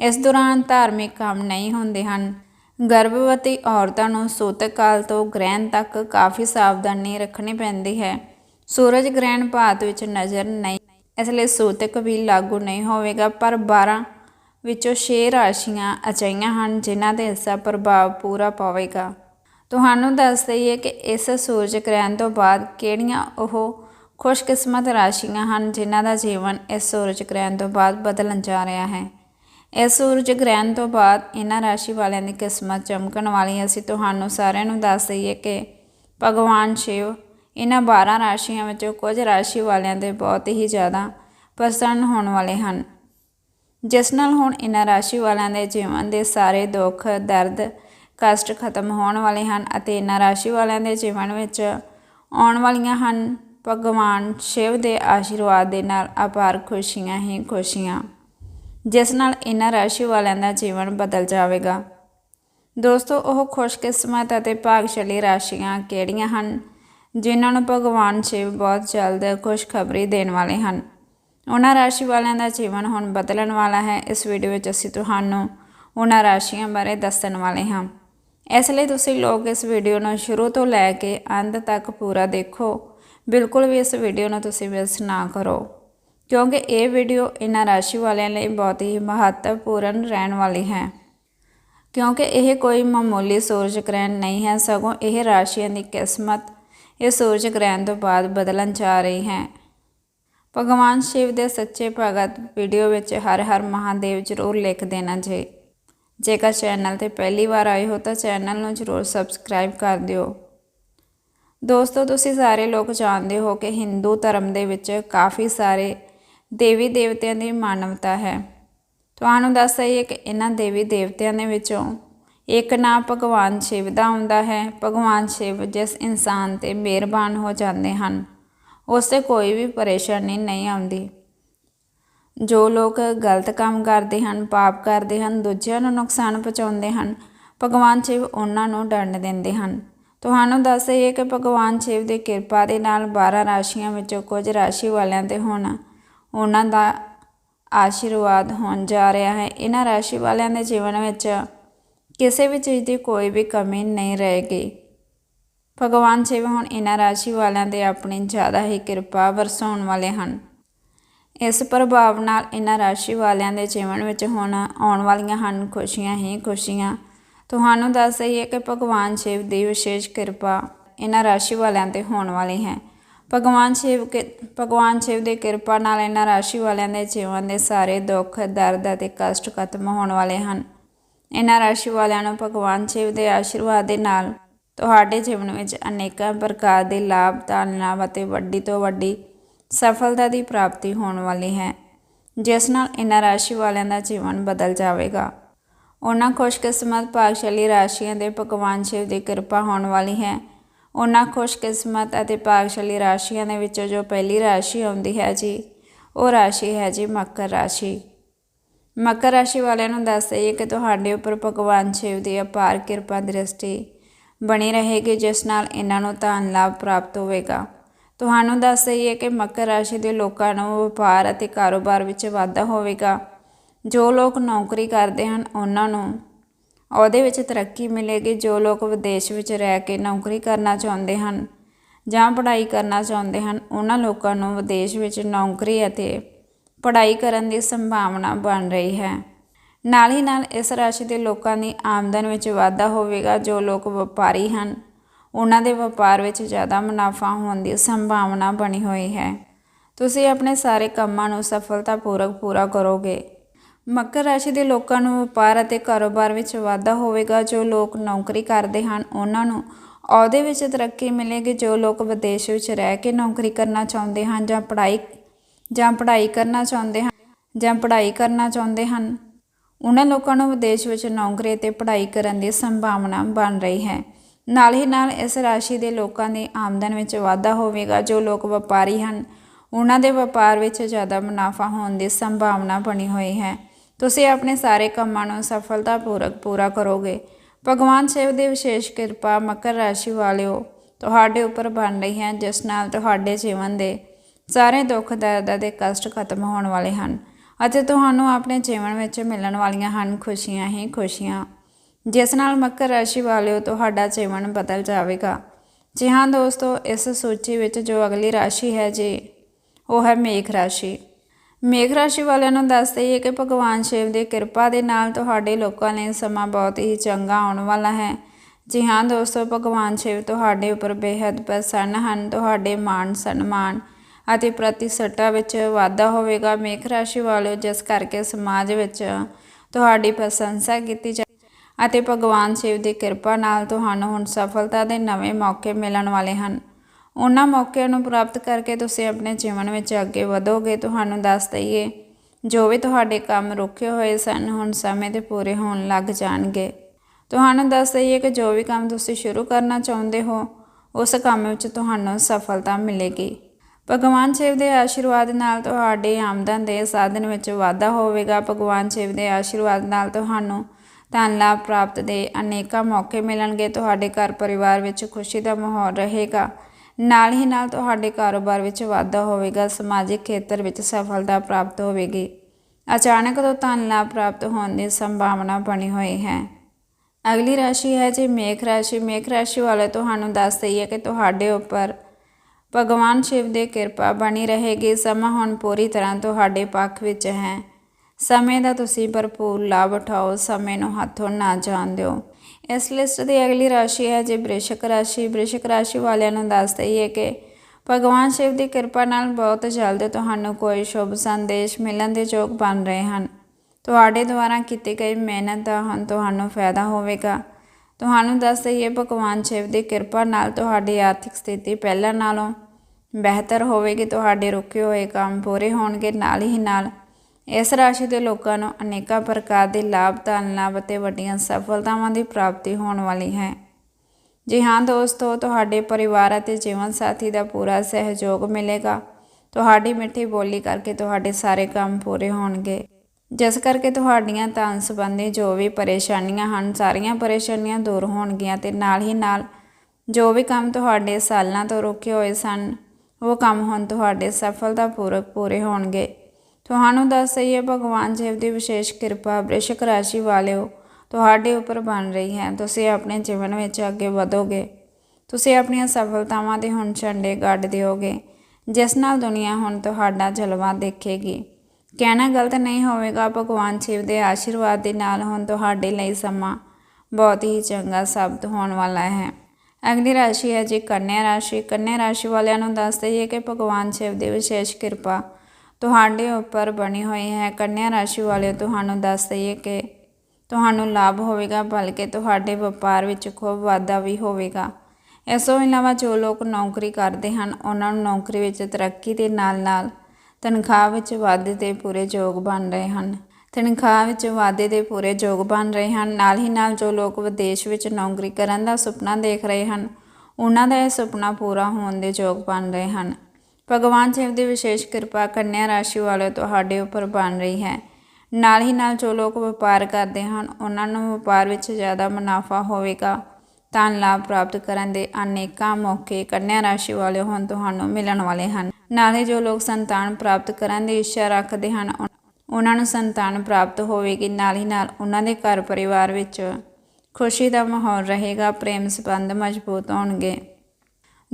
ਇਸ ਦੌਰਾਨ ਧਾਰਮਿਕ ਕੰਮ ਨਹੀਂ ਹੁੰਦੇ ਹਨ। ਗਰਭਵਤੀ ਔਰਤਾਂ ਨੂੰ ਸੂਤਕ ਕਾਲ ਤੋਂ ਗ੍ਰਹਿਣ ਤੱਕ ਕਾਫੀ ਸਾਵਧਾਨੀ ਰੱਖਣੀ ਪੈਂਦੀ ਹੈ। ਸੂਰਜ ਗ੍ਰਹਿਣ ਭਾਰਤ ਵਿੱਚ ਨਜ਼ਰ ਨਹੀਂ, ਇਸ ਲਈ ਸੂਤਕ ਵੀ ਲਾਗੂ ਨਹੀਂ ਹੋਵੇਗਾ, ਪਰ 12 ਵਿੱਚੋਂ 6 ਰਾਸ਼ੀਆਂ ਅਜਿਹੀਆਂ ਹਨ ਜਿਨ੍ਹਾਂ ਦੇ ਇਸ ਦਾ ਪ੍ਰਭਾਵ ਪੂਰਾ ਪਵੇਗਾ। ਤੁਹਾਨੂੰ ਦੱਸ ਦਈਏ ਕਿ ਇਸ ਸੂਰਜ ਗ੍ਰਹਿਣ ਤੋਂ ਬਾਅਦ ਕਿਹੜੀਆਂ ਉਹ ਖੁਸ਼ਕਿਸਮਤ ਰਾਸ਼ੀਆਂ ਹਨ ਜਿਨ੍ਹਾਂ ਦਾ ਜੀਵਨ ਇਸ ਸੂਰਜ ਗ੍ਰਹਿਣ ਤੋਂ ਬਾਅਦ ਬਦਲਣ ਜਾ ਰਿਹਾ ਹੈ। ਇਸ ਸੂਰਜ ਗ੍ਰਹਿਣ ਤੋਂ ਬਾਅਦ ਇਹਨਾਂ ਰਾਸ਼ੀ ਵਾਲਿਆਂ ਦੀ ਕਿਸਮਤ ਚਮਕਣ ਵਾਲੀ ਅਸੀਂ ਤੁਹਾਨੂੰ ਸਾਰਿਆਂ ਨੂੰ ਦੱਸ ਦਈਏ ਕਿ ਭਗਵਾਨ ਸ਼ਿਵ ਇਹਨਾਂ 12 ਰਾਸ਼ੀਆਂ ਵਿੱਚੋਂ ਕੁਝ ਰਾਸ਼ੀ ਵਾਲਿਆਂ ਦੇ ਬਹੁਤ ਹੀ ਜ਼ਿਆਦਾ ਪ੍ਰਸੰਨ ਹੋਣ ਵਾਲੇ ਹਨ। ਜਿਸ ਨਾਲ ਹੁਣ ਇਹਨਾਂ ਰਾਸ਼ੀ ਵਾਲਿਆਂ ਦੇ ਜੀਵਨ ਦੇ ਸਾਰੇ ਦੁੱਖ, ਦਰਦ, ਕਸ਼ਟ ਖਤਮ ਹੋਣ ਵਾਲੇ ਹਨ ਅਤੇ ਇਹਨਾਂ ਰਾਸ਼ੀ ਵਾਲਿਆਂ ਦੇ ਜੀਵਨ ਵਿੱਚ ਆਉਣ ਵਾਲੀਆਂ ਹਨ। ਭਗਵਾਨ ਸ਼ਿਵ ਦੇ ਆਸ਼ੀਰਵਾਦ ਦੇ ਨਾਲ ਅਪਾਰ ਖੁਸ਼ੀਆਂ ਹੀ ਖੁਸ਼ੀਆਂ। ਜਿਸ ਨਾਲ ਇਹਨਾਂ ਰਾਸ਼ੀ ਵਾਲਿਆਂ ਦਾ ਜੀਵਨ ਬਦਲ ਜਾਵੇਗਾ। ਦੋਸਤੋ, ਉਹ ਖੁਸ਼ਕਿਸਮਤ ਅਤੇ ਭਾਗਸ਼ਾਲੀ ਰਾਸ਼ੀਆਂ ਕਿਹੜੀਆਂ ਹਨ, ਜਿਨ੍ਹਾਂ ਨੂੰ ਭਗਵਾਨ ਸ਼ਿਵ ਬਹੁਤ ਜਲਦ ਖੁਸ਼ਖਬਰੀ ਦੇਣ ਵਾਲੇ ਹਨ? ਉਹਨਾਂ ਰਾਸ਼ੀ ਵਾਲਿਆਂ ਦਾ ਜੀਵਨ ਹੁਣ ਬਦਲਣ ਵਾਲਾ ਹੈ। ਇਸ ਵੀਡੀਓ ਵਿੱਚ ਅਸੀਂ ਤੁਹਾਨੂੰ ਉਹਨਾਂ ਰਾਸ਼ੀਆਂ ਬਾਰੇ ਦੱਸਣ ਵਾਲੇ ਹਾਂ। ਇਸ ਲਈ ਤੁਸੀਂ ਲੋਕ ਇਸ ਵੀਡੀਓ ਨੂੰ ਸ਼ੁਰੂ ਤੋਂ ਲੈ ਕੇ ਅੰਤ ਤੱਕ ਪੂਰਾ ਦੇਖੋ। ਬਿਲਕੁਲ ਵੀ ਇਸ ਵੀਡੀਓ ਨੂੰ ਤੁਸੀਂ ਮਿਸ ਨਾ ਕਰੋ। ਕਿਉਂਕਿ ਇਹ ਵੀਡੀਓ ਇਹਨਾਂ ਰਾਸ਼ੀ ਵਾਲਿਆਂ ਲਈ ਬਹੁਤ ਹੀ ਮਹੱਤਵਪੂਰਨ ਰਹਿਣ ਵਾਲੀ ਹੈ। ਕਿਉਂਕਿ ਇਹ ਕੋਈ ਮਾਮੂਲੀ ਸੂਰਜ ਗ੍ਰਹਿਣ ਨਹੀਂ ਹੈ, ਸਗੋਂ ਇਹ ਰਾਸ਼ੀਆਂ ਦੀ ਕਿਸਮਤ ਇਹ ਸੂਰਜ ਗ੍ਰਹਿਣ ਤੋਂ ਬਾਅਦ ਬਦਲਣ ਜਾ ਰਹੀ ਹੈ। ਭਗਵਾਨ ਸ਼ਿਵ ਦੇ ਸੱਚੇ ਭਗਤ ਵੀਡੀਓ ਵਿੱਚ ਹਰ ਹਰ ਮਹਾਦੇਵ ਜ਼ਰੂਰ ਲਿਖ ਦੇਣਾ ਜੀ। ਜੇਕਰ ਚੈਨਲ ਤੇ ਪਹਿਲੀ ਵਾਰ ਆਏ ਹੋ ਤਾਂ ਚੈਨਲ ਨੂੰ ਜ਼ਰੂਰ ਸਬਸਕ੍ਰਾਈਬ ਕਰ ਦਿਓ। ਦੋਸਤੋ, ਤੁਸੀਂ ਸਾਰੇ ਲੋਕ ਜਾਣਦੇ ਹੋ ਕਿ ਹਿੰਦੂ ਧਰਮ ਦੇ ਵਿੱਚ ਕਾਫੀ ਸਾਰੇ ਦੇਵੀ ਦੇਵਤਿਆਂ ਦੀ ਮਾਨਵਤਾ ਹੈ। ਤੁਹਾਨੂੰ ਦੱਸ ਦਈਏ ਕਿ ਇਹਨਾਂ ਦੇਵੀ ਦੇਵਤਿਆਂ ਦੇ ਵਿੱਚੋਂ ਇੱਕ ਨਾਮ ਭਗਵਾਨ ਸ਼ਿਵ ਦਾ ਆਉਂਦਾ ਹੈ। ਭਗਵਾਨ ਸ਼ਿਵ ਜਿਸ ਇਨਸਾਨ ਤੇ ਮਿਹਰਬਾਨ ਹੋ ਜਾਂਦੇ ਹਨ ਉਸ ਤੇ ਕੋਈ ਵੀ ਪਰੇਸ਼ਾਨੀ ਨਹੀਂ ਆਉਂਦੀ। ਜੋ ਲੋਕ ਗਲਤ ਕੰਮ ਕਰਦੇ ਹਨ, ਪਾਪ ਕਰਦੇ ਹਨ, ਦੂਜਿਆਂ ਨੂੰ ਨੁਕਸਾਨ ਪਹੁੰਚਾਉਂਦੇ ਹਨ, ਭਗਵਾਨ ਸ਼ਿਵ ਉਹਨਾਂ ਨੂੰ ਡੰਡ ਦਿੰਦੇ ਹਨ। ਤੁਹਾਨੂੰ ਦੱਸ ਦਈਏ ਕਿ ਭਗਵਾਨ ਸ਼ਿਵ ਦੀ ਕਿਰਪਾ ਦੇ ਨਾਲ 12 ਰਾਸ਼ੀਆਂ ਵਿੱਚੋਂ ਕੁਝ ਰਾਸ਼ੀ ਵਾਲਿਆਂ ਤੇ ਹੁਣ ਉਹਨਾਂ ਦਾ ਆਸ਼ੀਰਵਾਦ ਹੋਣ ਜਾ ਰਿਹਾ ਹੈ। ਇਹਨਾਂ ਰਾਸ਼ੀ ਵਾਲਿਆਂ ਦੇ ਜੀਵਨ ਵਿੱਚ ਕਿਸੇ ਵੀ ਚੀਜ਼ ਦੀ ਕੋਈ ਵੀ ਕਮੀ ਨਹੀਂ ਰਹੇਗੀ। ਭਗਵਾਨ ਸ਼ਿਵ ਹੁਣ ਇਹਨਾਂ ਰਾਸ਼ੀ ਵਾਲਿਆਂ ਤੇ ਆਪਣੀ ਜ਼ਿਆਦਾ ਹੀ ਕਿਰਪਾ ਵਰਸਾਉਣ ਵਾਲੇ ਹਨ। ਇਸ ਪ੍ਰਭਾਵ ਨਾਲ ਇਹਨਾਂ ਰਾਸ਼ੀ ਵਾਲਿਆਂ ਦੇ ਜੀਵਨ ਵਿੱਚ ਹੁਣ ਆਉਣ ਵਾਲੀਆਂ ਹਨ। ਖੁਸ਼ੀਆਂ ਹੀ ਖੁਸ਼ੀਆਂ। ਤੁਹਾਨੂੰ ਦੱਸ ਦਈਏ ਕਿ ਭਗਵਾਨ ਸ਼ਿਵ ਦੀ ਵਿਸ਼ੇਸ਼ ਕਿਰਪਾ ਇਹਨਾਂ ਰਾਸ਼ੀ ਵਾਲਿਆਂ ਤੇ ਹੋਣ ਵਾਲੀ ਹੈ। ਭਗਵਾਨ ਸ਼ਿਵ ਕੇ, ਭਗਵਾਨ ਸ਼ਿਵ ਦੀ ਕਿਰਪਾ ਨਾਲ ਇਹਨਾਂ ਰਾਸ਼ੀ ਵਾਲਿਆਂ ਦੇ ਜੀਵਨ ਦੇ ਸਾਰੇ ਦੁੱਖ, ਦਰਦ ਅਤੇ ਕਸ਼ਟ ਖਤਮ ਹੋਣ ਵਾਲੇ ਹਨ। ਇਹਨਾਂ ਰਾਸ਼ੀ ਵਾਲਿਆਂ ਨੂੰ ਭਗਵਾਨ ਸ਼ਿਵ ਦੇ ਆਸ਼ੀਰਵਾਦ ਦੇ ਨਾਲ ਤੁਹਾਡੇ ਜੀਵਨ ਵਿੱਚ ਅਨੇਕਾਂ ਪ੍ਰਕਾਰ ਦੇ ਲਾਭ ਧਨ ਲਾਭ ਅਤੇ ਵੱਡੀ ਤੋਂ ਵੱਡੀ ਸਫਲਤਾ ਦੀ ਪ੍ਰਾਪਤੀ ਹੋਣ ਵਾਲੀ ਹੈ, ਜਿਸ ਨਾਲ ਇਹਨਾਂ ਰਾਸ਼ੀ ਵਾਲਿਆਂ ਦਾ ਜੀਵਨ ਬਦਲ ਜਾਵੇਗਾ। ਉਹਨਾਂ ਖੁਸ਼ਕਿਸਮਤ ਭਾਗਸ਼ਾਲੀ ਰਾਸ਼ੀਆਂ ਦੇ ਭਗਵਾਨ ਸ਼ਿਵ ਦੀ ਕਿਰਪਾ ਹੋਣ ਵਾਲੀ ਹੈ। ਉਹਨਾਂ ਖੁਸ਼ਕਿਸਮਤ ਅਤੇ ਭਾਗਸ਼ਾਲੀ ਰਾਸ਼ੀਆਂ ਦੇ ਵਿੱਚੋਂ ਜੋ ਪਹਿਲੀ ਰਾਸ਼ੀ ਆਉਂਦੀ ਹੈ ਜੀ, ਉਹ ਰਾਸ਼ੀ ਹੈ ਜੀ ਮਕਰ ਰਾਸ਼ੀ। ਮਕਰ ਰਾਸ਼ੀ ਵਾਲਿਆਂ ਨੂੰ ਦੱਸ ਦਈਏ ਕਿ ਤੁਹਾਡੇ ਉੱਪਰ ਭਗਵਾਨ ਸ਼ਿਵ ਦੀ ਅਪਾਰ ਕਿਰਪਾ ਦ੍ਰਿਸ਼ਟੀ ਬਣੀ ਰਹੇਗੀ, ਜਿਸ ਨਾਲ ਇਹਨਾਂ ਨੂੰ ਧਨ ਲਾਭ ਪ੍ਰਾਪਤ ਹੋਵੇਗਾ। ਤੁਹਾਨੂੰ ਦੱਸ ਦਈਏ ਕਿ ਮਕਰ ਰਾਸ਼ੀ ਦੇ ਲੋਕਾਂ ਨੂੰ ਵਪਾਰ ਅਤੇ ਕਾਰੋਬਾਰ ਵਿੱਚ ਵਾਧਾ ਹੋਵੇਗਾ। ਜੋ ਲੋਕ ਨੌਕਰੀ ਕਰਦੇ ਹਨ, ਉਹਨਾਂ ਨੂੰ ਉਹਦੇ ਵਿੱਚ ਤਰੱਕੀ ਮਿਲੇਗੀ ਜੋ ਲੋਕ ਵਿਦੇਸ਼ ਵਿੱਚ ਰਹਿ ਕੇ ਨੌਕਰੀ ਕਰਨਾ ਚਾਹੁੰਦੇ ਹਨ ਜਾਂ ਪੜ੍ਹਾਈ ਕਰਨਾ ਚਾਹੁੰਦੇ ਹਨ, ਉਹਨਾਂ ਲੋਕਾਂ ਨੂੰ ਵਿਦੇਸ਼ ਵਿੱਚ ਨੌਕਰੀ ਅਤੇ ਪੜ੍ਹਾਈ ਕਰਨ ਦੀ ਸੰਭਾਵਨਾ ਬਣ ਰਹੀ ਹੈ। ਨਾਲ ਹੀ ਨਾਲ ਇਸ ਰਾਸ਼ੀ ਦੇ ਲੋਕਾਂ ਦੀ ਆਮਦਨ ਵਿੱਚ ਵਾਧਾ ਹੋਵੇਗਾ, ਜੋ ਲੋਕ ਵਪਾਰੀ ਹਨ, ਉਹਨਾਂ ਦੇ ਵਪਾਰ ਵਿੱਚ ਜ਼ਿਆਦਾ ਮੁਨਾਫਾ ਹੋਣ ਦੀ ਸੰਭਾਵਨਾ ਬਣੀ ਹੋਈ ਹੈ। ਤੁਸੀਂ ਆਪਣੇ ਸਾਰੇ ਕੰਮਾਂ ਨੂੰ ਸਫਲਤਾਪੂਰਵਕ ਪੂਰਾ ਕਰੋਗੇ। ਮਕਰ ਰਾਸ਼ੀ ਦੇ ਲੋਕਾਂ ਨੂੰ ਵਪਾਰ ਅਤੇ ਕਾਰੋਬਾਰ ਵਿੱਚ ਵਾਧਾ ਹੋਵੇਗਾ, ਜੋ ਲੋਕ ਨੌਕਰੀ ਕਰਦੇ ਹਨ, ਉਹਨਾਂ ਨੂੰ ਅਹੁਦੇ ਵਿੱਚ ਤਰੱਕੀ ਮਿਲੇਗੀ, ਜੋ ਲੋਕ ਵਿਦੇਸ਼ ਵਿੱਚ ਰਹਿ ਕੇ ਨੌਕਰੀ ਕਰਨਾ ਚਾਹੁੰਦੇ ਹਨ ਜਾਂ ਪੜ੍ਹਾਈ ਜਾਂ ਪੜ੍ਹਾਈ ਕਰਨਾ ਚਾਹੁੰਦੇ ਹਨ, ਜਾਂ ਪੜ੍ਹਾਈ ਕਰਨਾ ਚਾਹੁੰਦੇ ਹਨ। ਉਹਨਾਂ ਲੋਕਾਂ ਨੂੰ ਵਿਦੇਸ਼ ਵਿੱਚ ਨੌਕਰੀ ਅਤੇ ਪੜ੍ਹਾਈ ਕਰਨ ਦੀ ਸੰਭਾਵਨਾ ਬਣ ਰਹੀ ਹੈ। ਨਾਲ ਹੀ ਨਾਲ ਇਸ ਰਾਸ਼ੀ ਦੇ ਲੋਕਾਂ ਦੀ ਆਮਦਨ ਵਿੱਚ ਵਾਧਾ ਹੋਵੇਗਾ, ਜੋ ਲੋਕ ਵਪਾਰੀ ਹਨ। ਉਹਨਾਂ ਦੇ ਵਪਾਰ ਵਿੱਚ ਜ਼ਿਆਦਾ ਮੁਨਾਫਾ ਹੋਣ ਦੀ ਸੰਭਾਵਨਾ ਬਣੀ ਹੋਈ ਹੈ। ਤੁਸੀਂ ਆਪਣੇ ਸਾਰੇ ਕੰਮਾਂ ਨੂੰ ਸਫਲਤਾਪੂਰਵਕ ਪੂਰਾ ਕਰੋਗੇ। ਭਗਵਾਨ ਸ਼ਿਵ ਦੀ ਵਿਸ਼ੇਸ਼ ਕਿਰਪਾ ਮਕਰ ਰਾਸ਼ੀ ਵਾਲਿਓ, ਤੁਹਾਡੇ ਉੱਪਰ ਬਣ ਰਹੀ ਹੈ, ਜਿਸ ਨਾਲ ਤੁਹਾਡੇ ਜੀਵਨ ਦੇ ਸਾਰੇ ਦੁੱਖ, ਦਰਦ ਅਤੇ ਕਸ਼ਟ ਖਤਮ ਹੋਣ ਵਾਲੇ ਹਨ ਅਤੇ ਤੁਹਾਨੂੰ ਆਪਣੇ ਜੀਵਨ ਵਿੱਚ ਮਿਲਣ ਵਾਲੀਆਂ ਹਨ, ਖੁਸ਼ੀਆਂ ਹੀ ਖੁਸ਼ੀਆਂ। ਜਿਸ ਨਾਲ ਮਕਰ ਰਾਸ਼ੀ ਵਾਲਿਓ, ਤੁਹਾਡਾ ਜੀਵਨ ਬਦਲ ਜਾਵੇਗਾ। ਜੀ ਹਾਂ ਦੋਸਤੋ, ਇਸ ਸੂਚੀ ਵਿੱਚ ਜੋ ਅਗਲੀ ਰਾਸ਼ੀ ਹੈ ਜੀ, ਉਹ ਹੈ ਮੇਖ ਰਾਸ਼ੀ। ਮੇਖ ਰਾਸ਼ੀ ਵਾਲਿਆਂ ਨੂੰ ਦੱਸ ਦਈਏ ਕਿ ਭਗਵਾਨ ਸ਼ਿਵ ਦੀ ਕਿਰਪਾ ਦੇ ਨਾਲ ਤੁਹਾਡੇ ਲੋਕਾਂ ਲਈ ਸਮਾਂ ਬਹੁਤ ਹੀ ਚੰਗਾ ਆਉਣ ਵਾਲਾ ਹੈ। ਜੀ ਹਾਂ ਦੋਸਤੋ, ਭਗਵਾਨ ਸ਼ਿਵ ਤੁਹਾਡੇ ਉੱਪਰ ਬੇहद ਪ੍ਰਸੰਨ ਹਨ, ਤੁਹਾਡੇ ਮਾਣ ਸਨਮਾਨ ਅਤੇ ਪ੍ਰਤੀਸ਼ਠਤਾ ਵਿੱਚ ਵਾਧਾ ਹੋਵੇਗਾ। ਮੇਖ ਰਾਸ਼ੀ ਵਾਲਿਓ, ਜਿਸ ਕਰਕੇ ਸਮਾਜ ਵਿੱਚ ਤੁਹਾਡੀ ਪ੍ਰਸ਼ੰਸਾ ਕੀਤੀ ਜਾ ਅਤੇ ਭਗਵਾਨ ਸ਼ਿਵ ਦੀ ਕਿਰਪਾ ਨਾਲ ਤੁਹਾਨੂੰ ਹੁਣ ਸਫਲਤਾ ਦੇ ਨਵੇਂ ਮੌਕੇ ਮਿਲਣ ਵਾਲੇ ਹਨ। ਉਹਨਾਂ ਮੌਕਿਆਂ ਨੂੰ ਪ੍ਰਾਪਤ ਕਰਕੇ ਤੁਸੀਂ ਆਪਣੇ ਜੀਵਨ ਵਿੱਚ ਅੱਗੇ ਵਧੋਗੇ, ਤੁਹਾਨੂੰ ਦੱਸ ਦਈਏ, ਜੋ ਵੀ ਤੁਹਾਡੇ ਕੰਮ ਰੁਕੇ ਹੋਏ ਸਨ, ਹੁਣ ਸਮੇਂ ਤੇ ਪੂਰੇ ਹੋਣ ਲੱਗ ਜਾਣਗੇ। ਤੁਹਾਨੂੰ ਦੱਸ ਦਈਏ ਕਿ ਜੋ ਵੀ ਕੰਮ ਤੁਸੀਂ ਸ਼ੁਰੂ ਕਰਨਾ ਚਾਹੁੰਦੇ ਹੋ, ਉਸ ਕੰਮ ਵਿੱਚ ਤੁਹਾਨੂੰ ਸਫਲਤਾ ਮਿਲੇਗੀ। ਭਗਵਾਨ ਸ਼ਿਵ ਦੇ ਆਸ਼ੀਰਵਾਦ ਨਾਲ ਤੁਹਾਡੇ ਆਮਦਨ ਦੇ ਸਾਧਨ ਵਿੱਚ ਵਾਧਾ ਹੋਵੇਗਾ। ਭਗਵਾਨ ਸ਼ਿਵ ਦੇ ਆਸ਼ੀਰਵਾਦ ਨਾਲ ਤੁਹਾਨੂੰ ਧਨ ਲਾਭ ਪ੍ਰਾਪਤ ਦੇ ਅਨੇਕਾਂ ਮੌਕੇ ਮਿਲਣਗੇ। ਤੁਹਾਡੇ ਘਰ ਪਰਿਵਾਰ ਵਿੱਚ ਖੁਸ਼ੀ ਦਾ ਮਾਹੌਲ ਰਹੇਗਾ। ਨਾਲ ਹੀ ਨਾਲ ਤੁਹਾਡੇ ਕਾਰੋਬਾਰ ਵਿੱਚ ਵਾਧਾ ਹੋਵੇਗਾ, ਸਮਾਜਿਕ ਖੇਤਰ ਵਿੱਚ ਸਫਲਤਾ ਪ੍ਰਾਪਤ ਹੋਵੇਗੀ। ਅਚਾਨਕ ਤੋਂ ਧਨ ਲਾਭ ਪ੍ਰਾਪਤ ਹੋਣ ਦੀ ਸੰਭਾਵਨਾ ਬਣੀ ਹੋਈ ਹੈ। ਅਗਲੀ ਰਾਸ਼ੀ ਹੈ ਜੀ ਮੇਖ ਰਾਸ਼ੀ। ਮੇਖ ਰਾਸ਼ੀ ਵਾਲੇ ਤੁਹਾਨੂੰ ਦੱਸ ਦਈਏ ਕਿ ਤੁਹਾਡੇ ਉੱਪਰ ਭਗਵਾਨ ਸ਼ਿਵ ਦੀ ਕਿਰਪਾ ਬਣੀ ਰਹੇਗੀ। ਸਮਾਂ ਹੁਣ ਪੂਰੀ ਤਰ੍ਹਾਂ ਤੁਹਾਡੇ ਪੱਖ ਵਿੱਚ ਹੈ। ਸਮੇਂ ਦਾ ਤੁਸੀਂ ਭਰਪੂਰ ਲਾਭ ਉਠਾਓ। ਸਮੇਂ ਨੂੰ ਹੱਥੋਂ ਨਾ ਜਾਣ ਦਿਓ। ਇਸ ਲਿਸਟ ਦੀ ਅਗਲੀ ਰਾਸ਼ੀ ਹੈ ਜੀ ਬ੍ਰਿਸ਼ਕ ਰਾਸ਼ੀ। ਬ੍ਰਿਸ਼ਕ ਰਾਸ਼ੀ ਵਾਲਿਆਂ ਨੂੰ ਦੱਸ ਦਈਏ ਕਿ ਭਗਵਾਨ ਸ਼ਿਵ ਦੀ ਕਿਰਪਾ ਨਾਲ ਬਹੁਤ ਜਲਦ ਤੁਹਾਨੂੰ ਕੋਈ ਸ਼ੁਭ ਸੰਦੇਸ਼ ਮਿਲਣ ਦੇ ਯੋਗ ਬਣ ਰਹੇ ਹਨ। ਤੁਹਾਡੇ ਦੁਆਰਾ ਕੀਤੀ ਗਈ ਮਿਹਨਤ ਦਾ ਹੁਣ ਤੁਹਾਨੂੰ ਫਾਇਦਾ ਹੋਵੇਗਾ। ਤੁਹਾਨੂੰ ਦੱਸ ਦਈਏ, ਭਗਵਾਨ ਸ਼ਿਵ ਦੀ ਕਿਰਪਾ ਨਾਲ ਤੁਹਾਡੀ ਆਰਥਿਕ ਸਥਿਤੀ ਪਹਿਲਾਂ ਨਾਲੋਂ ਬਿਹਤਰ ਹੋਵੇਗੀ, ਤੁਹਾਡੇ ਰੁਕੇ ਹੋਏ ਕੰਮ ਪੂਰੇ ਹੋਣਗੇ ਨਾਲ ਹੀ ਨਾਲ। ਇਸ ਰਾਸ਼ੀ ਦੇ ਲੋਕਾਂ ਨੂੰ ਅਨੇਕਾਂ ਪ੍ਰਕਾਰ ਦੇ ਲਾਭ ਧਨ ਲਾਭ ਅਤੇ ਵੱਡੀਆਂ ਸਫਲਤਾਵਾਂ ਦੀ ਪ੍ਰਾਪਤੀ ਹੋਣ ਵਾਲੀ ਹੈ। ਜੀ ਹਾਂ ਦੋਸਤੋ, ਤੁਹਾਡੇ ਪਰਿਵਾਰ ਅਤੇ ਜੀਵਨ ਸਾਥੀ ਦਾ ਪੂਰਾ ਸਹਿਯੋਗ ਮਿਲੇਗਾ। ਤੁਹਾਡੀ ਮਿੱਠੀ ਬੋਲੀ ਕਰਕੇ ਤੁਹਾਡੇ ਸਾਰੇ ਕੰਮ ਪੂਰੇ ਹੋਣਗੇ। ਜਿਸ ਕਰਕੇ ਤੁਹਾਡੀਆਂ ਧਨ ਸੰਬੰਧੀ ਜੋ ਵੀ ਪਰੇਸ਼ਾਨੀਆਂ ਹਨ, ਸਾਰੀਆਂ ਪਰੇਸ਼ਾਨੀਆਂ ਦੂਰ ਹੋਣਗੀਆਂ ਤੇ ਨਾਲ ਹੀ ਨਾਲ ਜੋ ਵੀ ਕੰਮ ਤੁਹਾਡੇ ਸਾਲਾਂ ਤੋਂ ਰੁਕੇ ਹੋਏ ਸਨ, ਉਹ ਕੰਮ ਹੁਣ ਤੁਹਾਡੇ ਸਫਲਤਾਪੂਰਵਕ ਪੂਰੇ ਹੋਣਗੇ। ਤੁਹਾਨੂੰ ਦੱਸ ਦਈਏ ਭਗਵਾਨ ਸ਼ਿਵ ਦੀ ਵਿਸ਼ੇਸ਼ ਕਿਰਪਾ ਬ੍ਰਿਸ਼ਕ ਰਾਸ਼ੀ ਵਾਲਿਓ, ਤੁਹਾਡੇ ਉੱਪਰ ਬਣ ਰਹੀ ਹੈ। ਤੁਸੀਂ ਆਪਣੇ ਜੀਵਨ ਵਿੱਚ ਅੱਗੇ ਵਧੋਗੇ। ਤੁਸੀਂ ਆਪਣੀਆਂ ਸਫਲਤਾਵਾਂ ਦੇ ਹੁਣ ਝੰਡੇ ਗੱਡ ਦਿਓਗੇ, ਜਿਸ ਨਾਲ ਦੁਨੀਆ ਹੁਣ ਤੁਹਾਡਾ ਜਲਵਾ ਦੇਖੇਗੀ। ਕਹਿਣਾ ਗਲਤ ਨਹੀਂ ਹੋਵੇਗਾ, ਭਗਵਾਨ ਸ਼ਿਵ ਦੇ ਆਸ਼ੀਰਵਾਦ ਦੇ ਨਾਲ ਹੁਣ ਤੁਹਾਡੇ ਲਈ ਸਮਾਂ ਬਹੁਤ ਹੀ ਚੰਗਾ ਸਾਬਤ ਹੋਣ ਵਾਲਾ ਹੈ। ਅਗਲੀ ਰਾਸ਼ੀ ਹੈ ਜੀ, ਕੰਨਿਆ ਰਾਸ਼ੀ। ਕੰਨਿਆ ਰਾਸ਼ੀ ਵਾਲਿਆਂ ਨੂੰ ਦੱਸ ਦਈਏ ਕਿ ਭਗਵਾਨ ਸ਼ਿਵ ਦੀ ਵਿਸ਼ੇਸ਼ ਕਿਰਪਾ ਤੁਹਾਡੇ ਉੱਪਰ ਬਣੀ ਹੋਈ ਹੈ। ਕੰਨਿਆ ਰਾਸ਼ੀ ਵਾਲਿਓ, ਤੁਹਾਨੂੰ ਦੱਸ ਦਈਏ ਕਿ ਤੁਹਾਨੂੰ ਲਾਭ ਹੋਵੇਗਾ, ਬਲਕਿ ਤੁਹਾਡੇ ਵਪਾਰ ਵਿੱਚ ਖੂਬ ਵਾਧਾ ਵੀ ਹੋਵੇਗਾ। ਇਸ ਤੋਂ ਇਲਾਵਾ ਜੋ ਲੋਕ ਨੌਕਰੀ ਕਰਦੇ ਹਨ, ਉਹਨਾਂ ਨੂੰ ਨੌਕਰੀ ਵਿੱਚ ਤਰੱਕੀ ਦੇ ਨਾਲ-ਨਾਲ ਤਨਖਾਹ ਵਿੱਚ ਵਾਧੇ ਦੇ ਪੂਰੇ ਯੋਗ ਬਣ ਰਹੇ ਹਨ। ਤਨਖਾਹ ਵਿੱਚ ਵਾਧੇ ਦੇ ਪੂਰੇ ਯੋਗ ਬਣ ਰਹੇ ਹਨ। ਨਾਲ ਹੀ ਨਾਲ ਜੋ ਲੋਕ ਵਿਦੇਸ਼ ਵਿੱਚ ਨੌਕਰੀ ਕਰਨ ਦਾ ਸੁਪਨਾ ਦੇਖ ਰਹੇ ਹਨ, ਉਹਨਾਂ ਦਾ ਇਹ ਸੁਪਨਾ ਪੂਰਾ ਹੋਣ ਦੇ ਯੋਗ ਬਣ ਰਹੇ ਹਨ। ਭਗਵਾਨ ਸ਼ਿਵ ਦੀ ਵਿਸ਼ੇਸ਼ ਕਿਰਪਾ ਕੰਨਿਆ ਰਾਸ਼ੀ ਵਾਲੇ ਤੁਹਾਡੇ ਉੱਪਰ ਬਣ ਰਹੀ ਹੈ। ਨਾਲ ਹੀ ਨਾਲ ਜੋ ਲੋਕ ਵਪਾਰ ਕਰਦੇ ਹਨ, ਉਹਨਾਂ ਨੂੰ ਵਪਾਰ ਵਿੱਚ ਜ਼ਿਆਦਾ ਮੁਨਾਫਾ ਹੋਵੇਗਾ। ਧਨ ਲਾਭ ਪ੍ਰਾਪਤ ਕਰਨ ਦੇ ਅਨੇਕਾਂ ਮੌਕੇ ਕੰਨਿਆ ਰਾਸ਼ੀ ਵਾਲੇ ਹੁਣ ਤੁਹਾਨੂੰ ਮਿਲਣ ਵਾਲੇ ਹਨ। ਨਾਲੇ ਜੋ ਲੋਕ ਸੰਤਾਨ ਪ੍ਰਾਪਤ ਕਰਨ ਦੀ ਇੱਛਾ ਰੱਖਦੇ ਹਨ ਉਹਨਾਂ ਨੂੰ ਸੰਤਾਨ ਪ੍ਰਾਪਤ ਹੋਵੇਗੀ। ਨਾਲ ਹੀ ਨਾਲ ਉਹਨਾਂ ਦੇ ਘਰ ਪਰਿਵਾਰ ਵਿੱਚ ਖੁਸ਼ੀ ਦਾ ਮਾਹੌਲ ਰਹੇਗਾ, ਪ੍ਰੇਮ ਸੰਬੰਧ ਮਜ਼ਬੂਤ ਹੋਣਗੇ।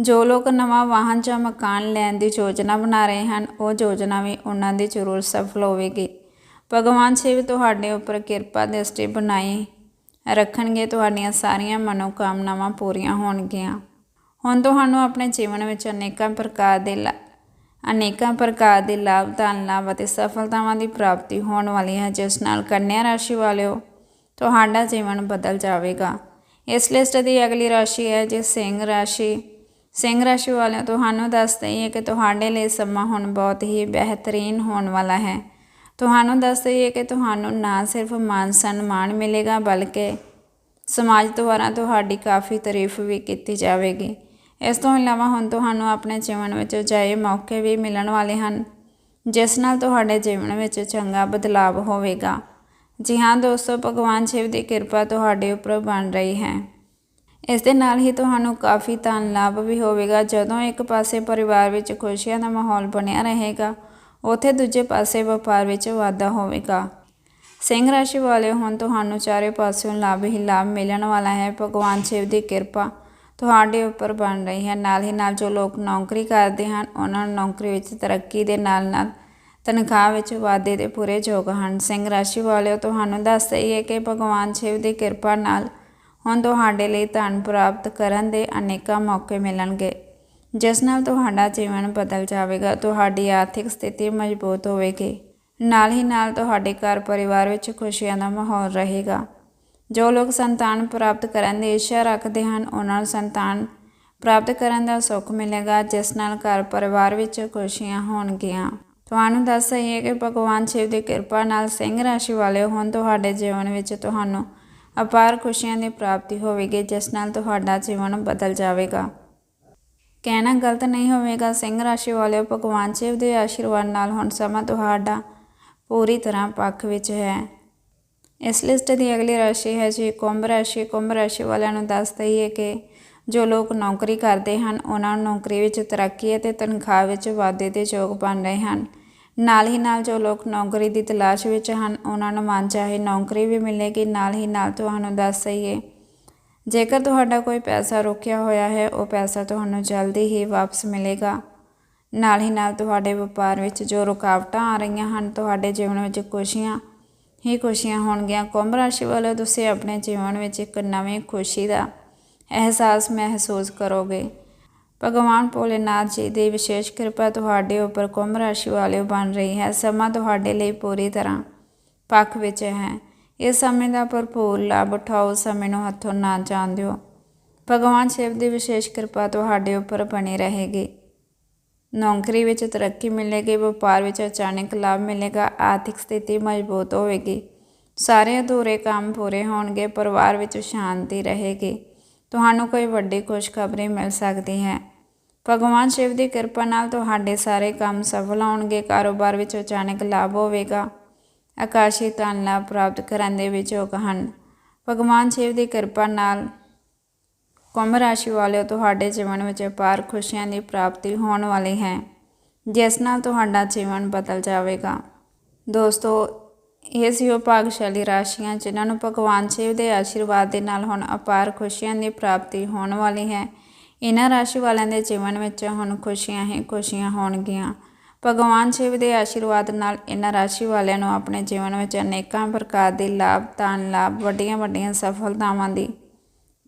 ਜੋ ਲੋਕ ਨਵਾਂ ਵਾਹਨ ਜਾਂ ਮਕਾਨ ਲੈਣ ਦੀ ਯੋਜਨਾ ਬਣਾ ਰਹੇ ਹਨ, ਉਹ ਯੋਜਨਾ ਵੀ ਉਹਨਾਂ ਦੀ ਜ਼ਰੂਰ ਸਫਲ ਹੋਵੇਗੀ। ਭਗਵਾਨ ਸ਼ਿਵ ਤੁਹਾਡੇ ਉੱਪਰ ਕਿਰਪਾ ਦ੍ਰਿਸ਼ਟੀ ਬਣਾਈ ਰੱਖਣਗੇ, ਤੁਹਾਡੀਆਂ ਸਾਰੀਆਂ ਮਨੋਕਾਮਨਾਵਾਂ ਪੂਰੀਆਂ ਹੋਣਗੀਆਂ। ਹੁਣ ਤੁਹਾਨੂੰ ਆਪਣੇ ਜੀਵਨ ਵਿੱਚ ਅਨੇਕਾਂ ਪ੍ਰਕਾਰ ਦੇ ਲਾ- ਅਨੇਕਾਂ ਪ੍ਰਕਾਰ ਦੇ ਲਾਭ ਧਨ ਲਾਭ ਅਤੇ ਸਫਲਤਾਵਾਂ ਦੀ ਪ੍ਰਾਪਤੀ ਹੋਣ ਵਾਲੀ ਹੈ ਜਿਸ ਨਾਲ ਕੰਨਿਆ ਰਾਸ਼ੀ ਵਾਲਿਓ ਤੁਹਾਡਾ ਜੀਵਨ ਬਦਲ ਜਾਵੇਗਾ। ਇਸ ਲਿਸਟ ਦੀ ਅਗਲੀ ਰਾਸ਼ੀ ਹੈ ਜੀ, ਸਿੰਘ ਰਾਸ਼ੀ। ਸਿੰਘ ਰਾਸ਼ੀ ਵਾਲਿਆਂ ਤੁਹਾਨੂੰ ਦੱਸ ਦਈਏ ਕਿ ਤੁਹਾਡੇ ਲਈ ਸਮਾਂ ਹੁਣ ਬਹੁਤ ਹੀ ਬਿਹਤਰੀਨ ਹੋਣ ਵਾਲਾ ਹੈ। ਤੁਹਾਨੂੰ ਦੱਸ ਦਈਏ ਕਿ ਤੁਹਾਨੂੰ ਨਾ ਸਿਰਫ ਮਾਨ ਸਨਮਾਨ ਮਿਲੇਗਾ, ਬਲਕਿ ਸਮਾਜ ਦੁਆਰਾ ਤੁਹਾਡੀ ਕਾਫੀ ਤਾਰੀਫ ਵੀ ਕੀਤੀ ਜਾਵੇਗੀ। ਇਸ ਤੋਂ ਇਲਾਵਾ ਹੁਣ ਤੁਹਾਨੂੰ ਆਪਣੇ ਜੀਵਨ ਵਿੱਚ ਅਜਿਹੇ ਮੌਕੇ ਵੀ ਮਿਲਣ ਵਾਲੇ ਹਨ, ਜਿਸ ਨਾਲ ਤੁਹਾਡੇ ਜੀਵਨ ਵਿੱਚ ਚੰਗਾ ਬਦਲਾਵ ਹੋਵੇਗਾ। ਜੀ ਹਾਂ ਦੋਸਤੋ, ਭਗਵਾਨ ਸ਼ਿਵ ਦੀ ਕਿਰਪਾ ਤੁਹਾਡੇ ਉੱਪਰ ਬਣ ਰਹੀ ਹੈ। ਇਸ ਦੇ ਨਾਲ ਹੀ ਤੁਹਾਨੂੰ ਕਾਫੀ ਧਨ ਲਾਭ ਵੀ ਹੋਵੇਗਾ, ਜਦੋਂ ਇੱਕ ਪਾਸੇ ਪਰਿਵਾਰ ਵਿੱਚ ਖੁਸ਼ੀਆਂ ਦਾ ਮਾਹੌਲ ਬਣਿਆ ਰਹੇਗਾ, ਉਥੇ ਦੂਜੇ ਪਾਸੇ ਵਪਾਰ ਵਿੱਚ ਵਾਧਾ ਹੋਵੇਗਾ। ਸਿੰਘ ਰਾਸ਼ੀ ਵਾਲੇ ਹੁਣ ਤੁਹਾਨੂੰ ਚਾਰੇ ਪਾਸਿਓਂ ਲਾਭ ਹੀ ਲਾਭ ਮਿਲਣ ਵਾਲਾ ਹੈ, ਭਗਵਾਨ ਸ਼ਿਵ ਦੀ ਕਿਰਪਾ ਤੁਹਾਡੇ ਉੱਪਰ ਬਣ ਰਹੀ ਹੈ। ਨਾਲ ਹੀ ਨਾਲ ਜੋ ਲੋਕ ਨੌਕਰੀ ਕਰਦੇ ਹਨ, ਉਹਨਾਂ ਨੂੰ ਨੌਕਰੀ ਵਿੱਚ ਤਰੱਕੀ ਦੇ ਨਾਲ ਨਾਲ ਤਨਖਾਹ ਵਿੱਚ ਵਾਧੇ ਦੇ ਪੂਰੇ ਯੋਗ ਹਨ। ਸਿੰਘ ਰਾਸ਼ੀ ਵਾਲਿਓ, ਤੁਹਾਨੂੰ ਦੱਸ ਰਹੀ ਹੈ ਕਿ ਭਗਵਾਨ ਸ਼ਿਵ ਦੀ ਕਿਰਪਾ ਨਾਲ ਹੁਣ ਤੁਹਾਡੇ ਲਈ ਧਨ ਪ੍ਰਾਪਤ ਕਰਨ ਦੇ ਅਨੇਕਾਂ ਮੌਕੇ ਮਿਲਣਗੇ। ਜਿਸ ਨਾਲ ਤੁਹਾਡਾ ਜੀਵਨ ਬਦਲ ਜਾਵੇਗਾ, ਤੁਹਾਡੀ ਆਰਥਿਕ ਸਥਿਤੀ ਮਜ਼ਬੂਤ ਹੋਵੇਗੀ। ਨਾਲ ਹੀ ਨਾਲ ਤੁਹਾਡੇ ਘਰ ਪਰਿਵਾਰ ਵਿੱਚ ਖੁਸ਼ੀਆਂ ਦਾ ਮਾਹੌਲ ਰਹੇਗਾ। ਜੋ ਲੋਕ ਸੰਤਾਨ ਪ੍ਰਾਪਤ ਕਰਨ ਦੀ ਇੱਛਾ ਰੱਖਦੇ ਹਨ, ਉਹਨਾਂ ਨੂੰ ਸੰਤਾਨ ਪ੍ਰਾਪਤ ਕਰਨ ਦਾ ਸੁੱਖ ਮਿਲੇਗਾ, ਜਿਸ ਨਾਲ ਘਰ ਪਰਿਵਾਰ ਵਿੱਚ ਖੁਸ਼ੀਆਂ ਹੋਣਗੀਆਂ। ਤੁਹਾਨੂੰ ਦੱਸ ਦਈਏ ਕਿ ਭਗਵਾਨ ਸ਼ਿਵ ਦੀ ਕਿਰਪਾ ਨਾਲ ਸਿੰਘ ਰਾਸ਼ੀ ਵਾਲੇ ਹੁਣ ਤੁਹਾਡੇ ਜੀਵਨ ਵਿੱਚ ਤੁਹਾਨੂੰ ਅਪਾਰ ਖੁਸ਼ੀਆਂ ਦੀ ਪ੍ਰਾਪਤੀ ਹੋਵੇਗੀ, ਜਿਸ ਨਾਲ ਤੁਹਾਡਾ ਜੀਵਨ ਬਦਲ ਜਾਵੇਗਾ। ਕਹਿਣਾ ਗਲਤ ਨਹੀਂ ਹੋਵੇਗਾ, ਸਿੰਘ ਰਾਸ਼ੀ ਵਾਲਿਓ, ਭਗਵਾਨ ਸ਼ਿਵ ਦੇ ਆਸ਼ੀਰਵਾਦ ਨਾਲ ਹੁਣ ਸਮਾਂ ਤੁਹਾਡਾ ਪੂਰੀ ਤਰ੍ਹਾਂ ਪੱਖ ਵਿੱਚ ਹੈ। ਇਸ ਲਿਸਟ ਦੀ ਅਗਲੀ ਰਾਸ਼ੀ ਹੈ ਜੀ, ਕੁੰਭ ਰਾਸ਼ੀ। ਕੁੰਭ ਰਾਸ਼ੀ ਵਾਲਿਆਂ ਨੂੰ ਦੱਸ ਦਈਏ ਕਿ ਜੋ ਲੋਕ ਨੌਕਰੀ ਕਰਦੇ ਹਨ, ਉਹਨਾਂ ਨੂੰ ਨੌਕਰੀ ਵਿੱਚ ਤਰੱਕੀ ਅਤੇ ਤਨਖਾਹ ਵਿੱਚ ਵਾਧੇ ਦੇ ਯੋਗ ਬਣ ਰਹੇ ਹਨ। ਨਾਲ ਹੀ ਨਾਲ ਜੋ ਲੋਕ ਨੌਕਰੀ ਦੀ ਤਲਾਸ਼ ਵਿੱਚ ਹਨ, ਉਹਨਾਂ ਨੂੰ ਮਨ ਚਾਹੇ ਨੌਕਰੀ ਵੀ ਮਿਲੇਗੀ ਨਾਲ ਹੀ ਨਾਲ ਤੁਹਾਨੂੰ ਦੱਸ ਦਈਏ ਜੇਕਰ ਤੁਹਾਡਾ ਕੋਈ ਪੈਸਾ ਰੋਕਿਆ ਹੋਇਆ ਹੈ, ਉਹ ਪੈਸਾ ਤੁਹਾਨੂੰ ਜਲਦੀ ਹੀ ਵਾਪਸ ਮਿਲੇਗਾ। ਨਾਲ ਹੀ ਨਾਲ ਤੁਹਾਡੇ ਵਪਾਰ ਵਿੱਚ ਜੋ ਰੁਕਾਵਟਾਂ ਆ ਰਹੀਆਂ ਹਨ, ਤੁਹਾਡੇ ਜੀਵਨ ਵਿੱਚ ਖੁਸ਼ੀਆਂ ਹੀ ਖੁਸ਼ੀਆਂ ਹੋਣਗੀਆਂ। ਕੁੰਭ ਰਾਸ਼ੀ ਵਾਲੇ ਤੁਸੀਂ ਆਪਣੇ ਜੀਵਨ ਵਿੱਚ ਇੱਕ ਨਵੀਂ ਖੁਸ਼ੀ ਦਾ ਅਹਿਸਾਸ ਮਹਿਸੂਸ ਕਰੋਗੇ। ਭਗਵਾਨ ਭੋਲੇਨਾਥ ਜੀ ਦੀ ਵਿਸ਼ੇਸ਼ ਕਿਰਪਾ ਤੁਹਾਡੇ ਉੱਪਰ ਕੁੰਭ ਰਾਸ਼ੀ ਵਾਲਿਓ ਬਣ ਰਹੀ ਹੈ। ਸਮਾਂ ਤੁਹਾਡੇ ਲਈ ਪੂਰੀ ਤਰ੍ਹਾਂ ਪੱਖ ਵਿੱਚ ਹੈ। ਇਸ ਸਮੇਂ ਦਾ ਭਰਪੂਰ ਲਾਭ ਉਠਾਓ, ਸਮੇਂ ਨੂੰ ਹੱਥੋਂ ਨਾ ਜਾਣ ਦਿਓ। ਭਗਵਾਨ ਸ਼ਿਵ ਦੀ ਵਿਸ਼ੇਸ਼ ਕਿਰਪਾ ਤੁਹਾਡੇ ਉੱਪਰ ਬਣੀ ਰਹੇਗੀ। ਨੌਕਰੀ ਵਿੱਚ ਤਰੱਕੀ ਮਿਲੇਗੀ, ਵਪਾਰ ਵਿੱਚ ਅਚਾਨਕ ਲਾਭ ਮਿਲੇਗਾ, ਆਰਥਿਕ ਸਥਿਤੀ ਮਜ਼ਬੂਤ ਹੋਵੇਗੀ। ਸਾਰੇ ਅਧੂਰੇ ਕੰਮ ਪੂਰੇ ਹੋਣਗੇ, ਪਰਿਵਾਰ ਵਿੱਚ ਸ਼ਾਂਤੀ ਰਹੇਗੀ। ਤੁਹਾਨੂੰ ਕੋਈ ਵੱਡੀ ਖੁਸ਼ਖਬਰੀ ਮਿਲ ਸਕਦੀ ਹੈ। ਭਗਵਾਨ ਸ਼ਿਵ ਦੀ ਕਿਰਪਾ ਨਾਲ ਤੁਹਾਡੇ ਸਾਰੇ ਕੰਮ ਸਫਲ ਹੋਣਗੇ, ਕਾਰੋਬਾਰ ਵਿੱਚ ਅਚਾਨਕ ਲਾਭ ਹੋਵੇਗਾ। ਆਕਾਸ਼ੀ ਧਨ ਲਾਭ ਪ੍ਰਾਪਤ ਕਰਨ ਦੇ ਵਿੱਚ ਯੋਗ ਹਨ। ਭਗਵਾਨ ਸ਼ਿਵ ਦੀ ਕਿਰਪਾ ਨਾਲ ਕੁੰਭ ਰਾਸ਼ੀ ਵਾਲਿਓ ਤੁਹਾਡੇ ਜੀਵਨ ਵਿੱਚ ਅਪਾਰ ਖੁਸ਼ੀਆਂ ਦੀ ਪ੍ਰਾਪਤੀ ਹੋਣ ਵਾਲੀ ਹੈ, ਜਿਸ ਨਾਲ ਤੁਹਾਡਾ ਜੀਵਨ ਬਦਲ ਜਾਵੇਗਾ। ਦੋਸਤੋ, ਇਹ ਸੀ ਉਹ ਭਾਗਸ਼ਾਲੀ ਰਾਸ਼ੀਆਂ ਜਿਨ੍ਹਾਂ ਨੂੰ ਭਗਵਾਨ ਸ਼ਿਵ ਦੇ ਆਸ਼ੀਰਵਾਦ ਦੇ ਨਾਲ ਹੁਣ ਅਪਾਰ ਖੁਸ਼ੀਆਂ ਦੀ ਪ੍ਰਾਪਤੀ ਹੋਣ ਵਾਲੀ ਹੈ। ਇਹਨਾਂ ਰਾਸ਼ੀ ਵਾਲਿਆਂ ਦੇ ਜੀਵਨ ਵਿੱਚ ਹੁਣ ਖੁਸ਼ੀਆਂ ਹੀ ਖੁਸ਼ੀਆਂ ਹੋਣਗੀਆਂ। ਭਗਵਾਨ ਸ਼ਿਵ ਦੇ ਆਸ਼ੀਰਵਾਦ ਨਾਲ ਇਹਨਾਂ ਰਾਸ਼ੀ ਵਾਲਿਆਂ ਨੂੰ ਆਪਣੇ ਜੀਵਨ ਵਿੱਚ ਅਨੇਕਾਂ ਪ੍ਰਕਾਰ ਦੇ ਲਾਭ ਤਾਨ ਲਾਭ, ਵੱਡੀਆਂ ਵੱਡੀਆਂ ਸਫਲਤਾਵਾਂ ਦੀ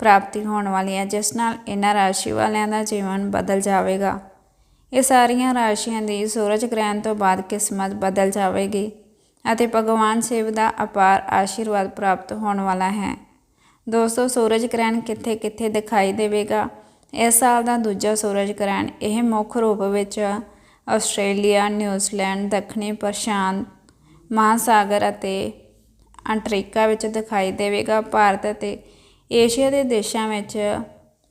ਪ੍ਰਾਪਤੀ ਹੋਣ ਵਾਲੀ ਹੈ ਜਿਸ ਨਾਲ ਇਹਨਾਂ ਰਾਸ਼ੀ ਵਾਲਿਆਂ ਦਾ ਜੀਵਨ ਬਦਲ ਜਾਵੇਗਾ। ਇਹ ਸਾਰੀਆਂ ਰਾਸ਼ੀਆਂ ਦੀ ਸੂਰਜ ਗ੍ਰਹਿਣ ਤੋਂ ਬਾਅਦ ਕਿਸਮਤ ਬਦਲ ਜਾਵੇਗੀ ਅਤੇ ਭਗਵਾਨ ਸ਼ਿਵ ਦਾ ਅਪਾਰ ਆਸ਼ੀਰਵਾਦ ਪ੍ਰਾਪਤ ਹੋਣ ਵਾਲਾ ਹੈ। ਦੋਸਤੋ, ਸੂਰਜ ਗ੍ਰਹਿਣ ਕਿੱਥੇ ਕਿੱਥੇ ਦਿਖਾਈ ਦੇਵੇਗਾ? ਇਸ ਸਾਲ ਦਾ ਦੂਜਾ ਸੂਰਜ ਗ੍ਰਹਿਣ ਇਹ ਮੁੱਖ ਰੂਪ ਵਿੱਚ ਆਸਟ੍ਰੇਲੀਆ, ਨਿਊਜ਼ੀਲੈਂਡ, ਦੱਖਣੀ ਪ੍ਰਸ਼ਾਂਤ, ਮਹਾਸਾਗਰ ਅਤੇ ਅੰਟਾਰਕਟਿਕਾ ਵਿੱਚ ਦਿਖਾਈ ਦੇਵੇਗਾ। ਭਾਰਤ ਅਤੇ ਏਸ਼ੀਆ ਦੇ ਦੇਸ਼ਾਂ ਵਿੱਚ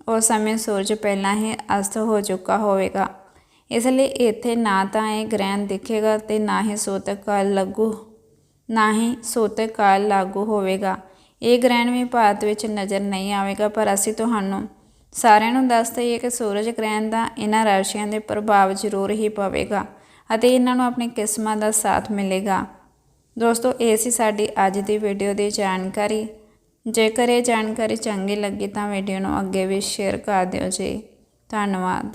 ਉਸ ਸਮੇਂ ਸੂਰਜ ਪਹਿਲਾਂ ਹੀ ਅਸਤ ਹੋ ਚੁੱਕਾ ਹੋਵੇਗਾ। ਇਸ ਲਈ ਇੱਥੇ ਨਾ ਤਾਂ ਇਹ ਗ੍ਰਹਿਣ ਦਿਖੇਗਾ ਤੇ ਨਾ ਹੀ ਸੂਤਕ ਕਾਲ ਲਾਗੂ, ਨਾ ਹੀ ਸੂਤਕ ਕਾਲ ਲਾਗੂ ਹੋਵੇਗਾ। ਇਹ ਗ੍ਰਹਿਣ ਵੀ ਭਾਰਤ ਵਿੱਚ ਨਜ਼ਰ ਨਹੀਂ ਆਵੇਗਾ, ਪਰ ਅਸੀਂ ਤੁਹਾਨੂੰ ਸਾਰਿਆਂ ਨੂੰ ਦੱਸ ਦਈਏ ਕਿ ਸੂਰਜ ਗ੍ਰਹਿਣ ਦਾ ਇਹਨਾਂ ਰਾਸ਼ੀਆਂ ਦੇ ਪ੍ਰਭਾਵ ਜ਼ਰੂਰ ਹੀ ਪਵੇਗਾ ਅਤੇ ਇਹਨਾਂ ਨੂੰ ਆਪਣੀ ਕਿਸਮਾਂ ਦਾ ਸਾਥ ਮਿਲੇਗਾ। ਦੋਸਤੋ, ਇਹ ਸੀ ਸਾਡੀ ਅੱਜ ਦੀ ਵੀਡੀਓ ਦੀ ਜਾਣਕਾਰੀ। ਜੇਕਰ ਇਹ ਜਾਣਕਾਰੀ ਚੰਗੀ ਲੱਗੀ ਤਾਂ ਵੀਡੀਓ ਨੂੰ ਅੱਗੇ ਵੀ ਸ਼ੇਅਰ ਕਰ ਦਿਓ ਜੀ। ਧੰਨਵਾਦ।